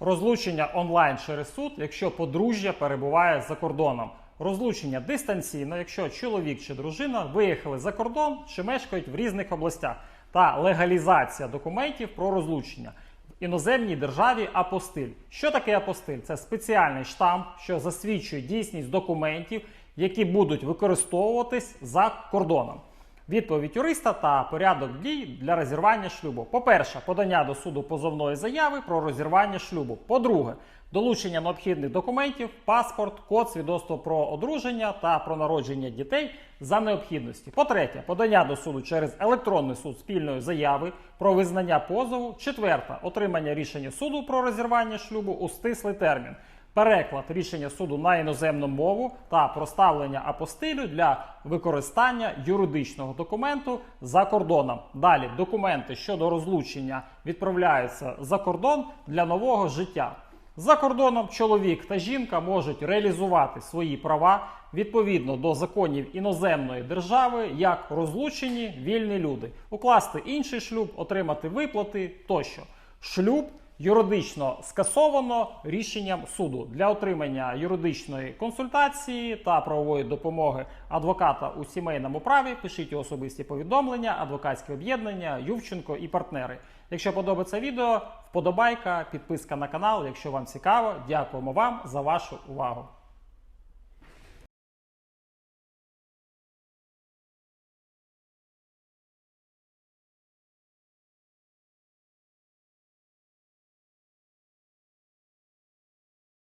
Розлучення онлайн через суд, якщо подружжя перебуває за кордоном. Розлучення дистанційно, якщо чоловік чи дружина виїхали за кордон чи мешкають в різних областях. Та легалізація документів про розлучення в іноземній державі апостиль. Що таке апостиль? Це спеціальний штамп, що засвідчує дійсність документів, які будуть використовуватись за кордоном. Відповідь юриста та порядок дій для розірвання шлюбу. По-перше, подання до суду позовної заяви про розірвання шлюбу. По-друге, долучення необхідних документів, паспорт, код свідоцтво про одруження та про народження дітей за необхідності. По-третє, подання до суду через електронний суд спільної заяви про визнання позову. Четверте, отримання рішення суду про розірвання шлюбу у стислий термін переклад рішення суду на іноземну мову та проставлення апостилю для використання юридичного документу за кордоном. Далі документи щодо розлучення відправляються за кордон для нового життя. За кордоном чоловік та жінка можуть реалізувати свої права відповідно до законів іноземної держави як розлучені вільні люди, укласти інший шлюб, отримати виплати тощо. Шлюб юридично скасовано рішенням суду для отримання юридичної консультації та правової допомоги адвоката у сімейному праві. Пишіть особисті повідомлення, адвокатське об'єднання, Ювченко і партнери. Якщо подобається відео, вподобайка, підписка на канал. Якщо вам цікаво, дякуємо вам за вашу увагу.